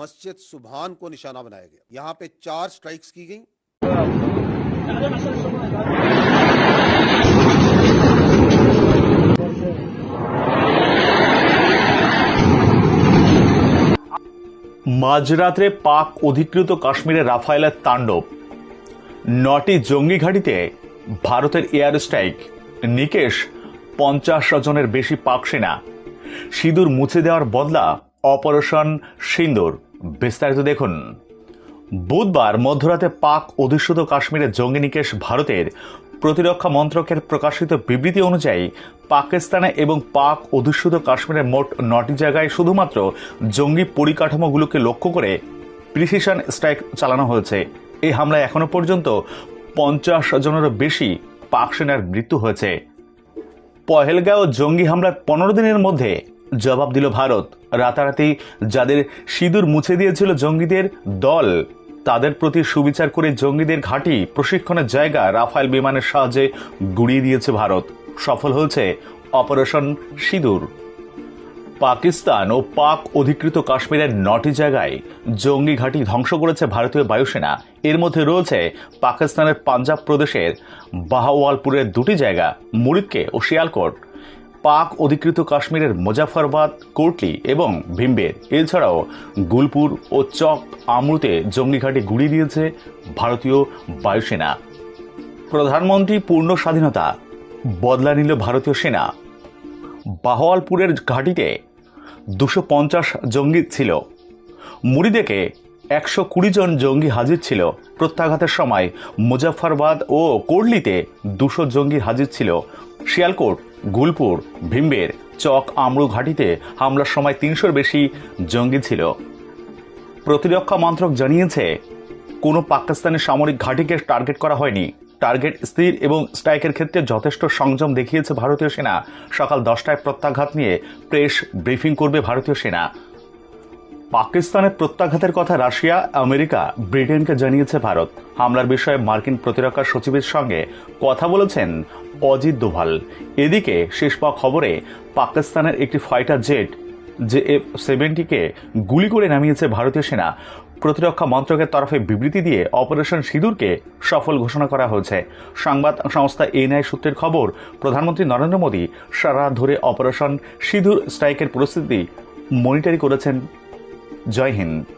मस्जिद सुबहान को निशाना बनाया गया यहाँ पे चार स्ट्राइक्स की गई মাঝরাত্রে পাক অধিকৃত কাশ্মীরে রাফায়েলের তাণ্ডব নটি জঙ্গি ঘাঁটিতে ভারতের এয়ার স্ট্রাইক নিকেশ পঞ্চাশ জনের বেশি পাক সেনা সিঁদুর মুছে দেওয়ার বদলা অপারেশন সিন্দুর বিস্তারিত দেখুন। বুধবার মধ্যরাতে পাক অধিষ্ঠিত কাশ্মীরে জঙ্গি নিকেশ ভারতের প্রতিরক্ষা মন্ত্রকের প্রকাশিত বিবৃতি অনুযায়ী, পাকিস্তানে এবং পাক অধিষ্ঠিত কাশ্মীরের মোট নটি জায়গায় শুধুমাত্র জঙ্গি পরিকাঠামোগুলোকে লক্ষ্য করে প্রিসিশন স্ট্রাইক চালানো হয়েছে। এই হামলায় এখনও পর্যন্ত পঞ্চাশ জনেরও বেশি পাক সেনার মৃত্যু হয়েছে। পহেলগাঁও জঙ্গি হামলার পনেরো দিনের মধ্যে জবাব দিল ভারত। রাতারাতি যাদের সিঁদুর মুছে দিয়েছিল জঙ্গিদের দল, তাদের প্রতি সুবিচার করে জঙ্গিদের ঘাঁটি প্রশিক্ষণের জায়গা রাফায়েল বিমানের সাহায্যে গুড়িয়ে দিয়েছে ভারত। সফল হয়েছে অপারেশন সিঁদুর। পাকিস্তান ও পাক অধিকৃত কাশ্মীরের নটি জায়গায় জঙ্গি ঘাঁটি ধ্বংস করেছে ভারতীয় বায়ুসেনা। এর মধ্যে রয়েছে পাকিস্তানের পাঞ্জাব প্রদেশের বাহাওয়ালপুরের দুটি জায়গা মুরিদকে ও শিয়ালকোট। পাক অধিকৃত কাশ্মীরের মুজাফরবাদ কোটলি এবং ভিম্বের এছাড়াও গুলপুর ও চক আমরুতে জঙ্গি ঘাঁটি গুড়িয়ে দিয়েছে ভারতীয় বায়ুসেনা। প্রধানমন্ত্রী পূর্ণ স্বাধীনতা বদলা নিল ভারতীয় সেনা। বাহওয়ালপুরের ঘাঁটিতে দুশো পঞ্চাশ জঙ্গি ছিল। মুড়িদেকে একশো কুড়ি জন জঙ্গি হাজির ছিল। প্রত্যাঘাতের সময় মুজাফরবাদ ও কোর্লিতে দুশো জঙ্গি হাজির ছিল। শিয়ালকোট গুলপুর, ভিম্বের চক আমরু ঘাটিতে হামলার সময় তিনশোর বেশি জঙ্গি ছিল। প্রতিরক্ষা মন্ত্রক জানিয়েছে, কোনো পাকিস্তানি সামরিক ঘাঁটিকে টার্গেট করা হয়নি। টার্গেট স্থির এবং স্ট্রাইকের ক্ষেত্রে যথেষ্ট সংযম দেখিয়েছে ভারতীয় সেনা। সকাল দশটায় প্রত্যাঘাত নিয়ে প্রেস ব্রিফিং করবে ভারতীয় সেনা। পাকিস্তানের প্রত্যাঘাতের কথা রাশিয়া, আমেরিকা, ব্রিটেনকে জানিয়েছে ভারত। হামলার বিষয়ে মার্কিন প্রতিরক্ষা সচিবের সঙ্গে কথা বলেছেন অজিত দোভাল। এদিকে শেষ পাওয়া খবরে পাকিস্তানের একটি ফাইটার জেট জে এফ সেভেন্টিকে গুলি করে নামিয়েছে ভারতীয় সেনা। প্রতিরক্ষা মন্ত্রকের তরফে বিবৃতি দিয়ে অপারেশন সিঁদুরকে সফল ঘোষণা করা হয়েছে। সংবাদ সংস্থা এনআই সূত্রের খবর, প্রধানমন্ত্রী নরেন্দ্র মোদী সারা ধরে অপারেশন সিঁদুর স্ট্রাইকের পরিস্থিতি মনিটরি করেছেন জয় হিন্দ।